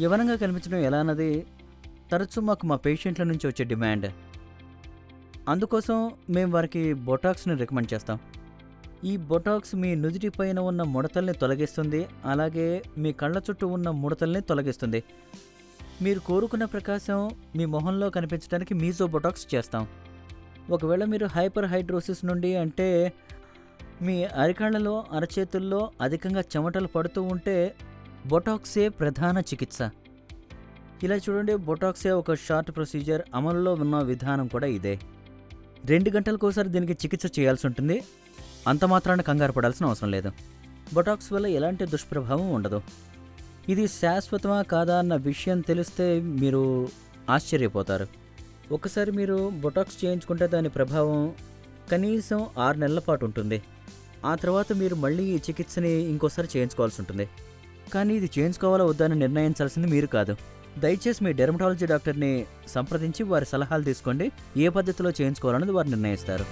యవనంగా కనిపించడం ఎలా అన్నది తరచూ మాకు మా పేషెంట్ల నుంచి వచ్చే డిమాండ్. అందుకోసం మేము వారికి బొటాక్స్ని రికమెండ్ చేస్తాం. ఈ బొటాక్స్ మీ నుదిటి పైన ఉన్న ముడతల్ని తొలగిస్తుంది అలాగే మీ కళ్ళ చుట్టూ ఉన్న ముడతల్ని తొలగిస్తుంది. మీరు కోరుకున్న ప్రకాశం మీ మొహంలో కనిపించడానికి మీజో బొటాక్స్ చేస్తాం. ఒకవేళ మీరు హైపర్ హైడ్రోసిస్ నుండి అంటే మీ అరికాళ్ళలో అరచేతుల్లో అధికంగా చెమటలు పడుతూ ఉంటే బొటాక్సే ప్రధాన చికిత్స. ఇలా చూడండి బొటాక్సే ఒక షార్ట్ ప్రొసీజర్ అమలులో ఉన్న విధానం కూడా ఇదే. రెండు గంటలకోసారి దీనికి చికిత్స చేయాల్సి ఉంటుంది. అంత మాత్రాన కంగారు పడాల్సిన అవసరం లేదు. బొటాక్స్ వల్ల ఎలాంటి దుష్ప్రభావం ఉండదు. ఇది శాశ్వతమా కాదా అన్న విషయం తెలిస్తే మీరు ఆశ్చర్యపోతారు. ఒకసారి మీరు బొటాక్స్ చేయించుకుంటే దాని ప్రభావం కనీసం ఆరు నెలల పాటు ఉంటుంది. ఆ తర్వాత మీరు మళ్ళీ ఈ చికిత్సని ఇంకోసారి చేయించుకోవాల్సి ఉంటుంది. కానీ ఇది చేయించుకోవాలా వద్దని నిర్ణయించాల్సింది మీరు కాదు. దయచేసి మీ డెర్మటాలజీ డాక్టర్ని సంప్రదించి వారి సలహాలు తీసుకోండి. ఏ పద్ధతిలో చేయించుకోవాలన్నది వారు నిర్ణయిస్తారు.